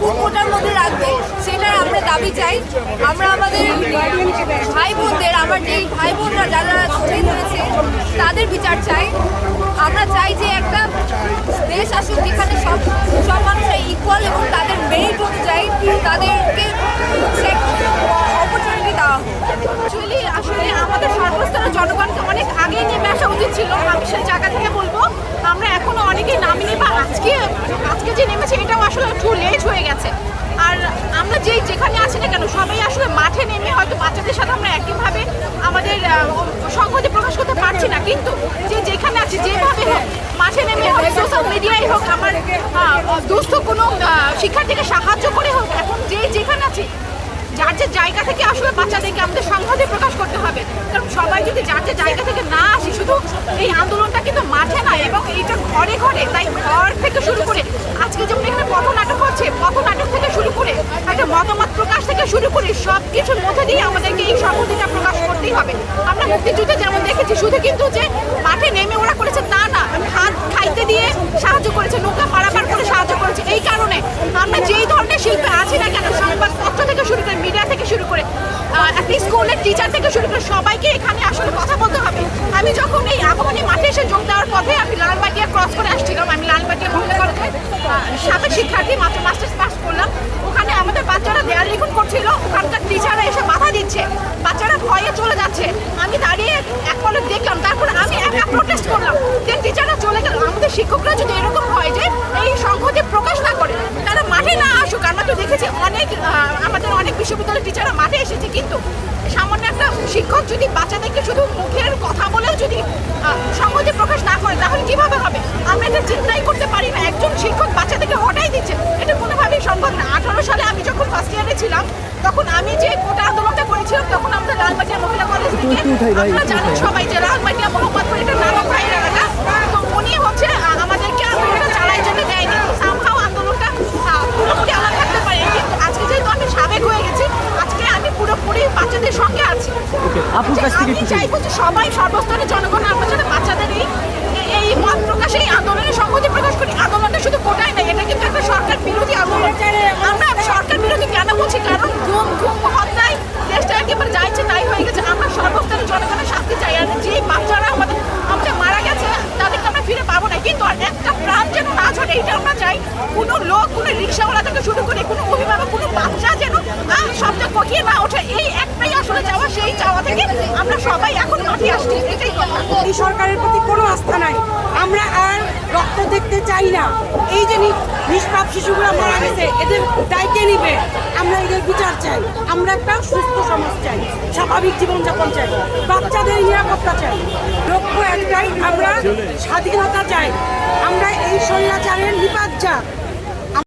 কোটার মধ্যে রাখবে সেটার আমরা দাবি চাই। আমরা আমাদের ভাই বোনদের আমার যে ভাই বোনরা যারা শহীদ হয়েছে তাদের বিচার চাই। আমরা চাই যে একটা দেশ আসুক যেখানে সব সব মানুষরা ইকুয়াল এবং তাদের মেরিট অনুযায়ী তাদেরকে অপরচুনিটি দেওয়া হোক অ্যাকচুয়ালি আসলে আমাদের সর্বস্তরের জনগণকে অনেক আগেই নেমে আসা উচিত ছিল আমি সেই জায়গা থেকে বলব আমরা এখনও অনেকেই নামিনি বা আজকে আজকে যে নেমেছে, এটাও আসলে একটু লেট হয়ে গেছে। আর আমরা যেই যেখানে আছি না কেন, সবাই আসলে মাঠে নেমে হয়তো বাচ্চাদের সাথে আমরা একইভাবে আমাদের সংহতি প্রকাশ করতে পারছি না। কিন্তু যে যেখানে আছি, যেভাবে হোক, মাঠে নেমে হোক সোশ্যাল মিডিয়ায় হোক আমার আহ, দুস্থ কোনো আহ, শিক্ষার্থীকে সাহায্য করে হোক এখন যে যেখানে আছি যার যে জায়গা থেকে আসলে বাচ্চাদেরকে আমাদের সংহতি প্রকাশ করতে হবে। কারণ সবাই যদি যার যে জায়গা থেকে না আসি, শুধু এই আন্দোলনটা কিন্তু মাঠে না এবং এইটা ঘরে ঘরে, তাই ঘর থেকে শুরু করে আজকে যেমন এখানে পথনাটক হচ্ছে, পথ নাটক থেকে শুরু করে একটা মতামত প্রকাশ থেকে শুরু করে সব কিছুর মধ্যে দিয়ে আমাদেরকে এই সংহতিটা প্রকাশ করতেই হবে। আমরা মুক্তিযুদ্ধে যেমন দেখেছি, শুধু কিন্তু যে মাঠে নেমে ওরা করেছে তা না, হাত খাইতে দিয়ে সাহায্য করেছে, নৌকা পারাপার করে সাহায্য করেছে এই কারণে আমরা যেই ধরনের শিল্পে আছি না কেন সংবাদপত্র থেকে শুরু করে মিডিয়া থেকে শুরু করে আহ, একটা স্কুলের টিচার থেকে শুরু করে সবাইকে এখানে আসলে কথা বলতে হবে। আমি যখন এই আগমনী মাঠে এসে যোগ দেওয়ার পথে আমি লালবাটিয়া ক্রস করে আসছিলাম। আমি লালবাটিয়া মহিলা কলেজে সাবেক শিক্ষার্থী, মাত্র মাস্টার্স পাস করলাম। ওখানে আমাদের বাচ্চারা দেয়াল লিখন করছিল। ওখানকার টিচাররা এসে বাধা দিচ্ছে। বাচ্চারা ভয়ে চলে যাচ্ছে। আমি দাঁড়িয়ে এক পলক দেখলাম। তারপর আমি একা প্রোটেস্ট করলাম। দেন টিচাররা চলে গেল। আমাদের শিক্ষকরা যদি এরকম হয় যে, এই সংহতি প্রকাশ না করে তারা মাঠে না আসুক আমরা তো দেখেছি অনেক আহ, আমাদের অনেক বিশ্ববিদ্যালয়ের টিচাররা মাঠে এসেছে কিন্তু সামান্য একটা শিক্ষক যদি বাচ্চাদেরকে শুধু মুখের কথা বলেও যদি সংহতি প্রকাশ না করে তাহলে কীভাবে হবে? আমরা এটা চিন্তাই করতে পারি না। একজন শিক্ষক বাচ্চাদেরকে হটাই দিচ্ছে। এটা কোনোভাবেই সম্ভব না। আঠারো সালে আমি যখন ফার্স্ট ইয়ারে ছিলাম তখন আমি যে কোটা আন্দোলনটা করেছিলাম তখন আমাদের লালবাটিয়া মহিলা কলেজ থেকে আপনারা জানেন সবাই যে লালবাটিয়া মোহাম্মদপুর এটা নামক ভাইয়ের এলাকা তো উনি হচ্ছে আহ, আমাদেরকে আন্দোলনটা চালাই যেতে দেয়নি সামহাও আন্দোলনটা আহ, পুরোপুরি আলাদা থাকতে পারে কিন্তু আজকে যেহেতু আমি সাবেক হয়ে গেছি আজকে আমি পুরোপুরি সঙ্গে আছি। আপুর কাছ থেকে আমি চাইব যে সবাই সর্বস্তরের জনগণ আমার সাথে বাচ্চাদের এই এই মত প্রকাশে এই আন্দোলনের সংহতি প্রকাশ করি। আন্দোলনটা শুধু কোটাই না এটা কিন্তু একটা সরকার বিরোধী আন্দোলন। আমরা সরকার বিরোধী কেন বলছি? কারণ ঘুম ঘুম হত্যায় দেশটা একেবারে যাইছে তাই হয়ে গেছে। আমরা সর্বস্তরের জনগণের শাস্তি চাই। আর যে বাচ্চারা আমাদের আমাদের মারা গেছে তাদেরকে আমরা ফিরে পাবো না। কিন্তু আর একটা প্রাণ যেন না ঝরে এইটা আমরা চাই। কোনো লোক কোনো রিক্সাওয়ালা থেকে শুরু করে কোনো অভিভাবক কোনো বাচ্চা যেন আহ, শব্দ কঠিয়ে না ওঠে এই একটাই আসলে চাওয়া সেই চাওয়া থেকে আমরা সবাই এখন মাঠে আসছি, এটাই কথা। এই সরকারের প্রতি কোনো আস্থা নাই। আমরা আর রক্ত দেখতে চাই না। এই যে নিষ্পাপ শিশুগুলো মারা গেছে, এদের দায়কে নিবে। আমরা এদের বিচার চাই। আমরা একটা সুস্থ সমাজ চাই, স্বাভাবিক জীবনযাপন চাই, বাচ্চাদের নিরাপত্তা চাই। লক্ষ্য একটাই, আমরা স্বাধীনতা চাই। আমরা এই স্বৈরাচারের নিপাত যা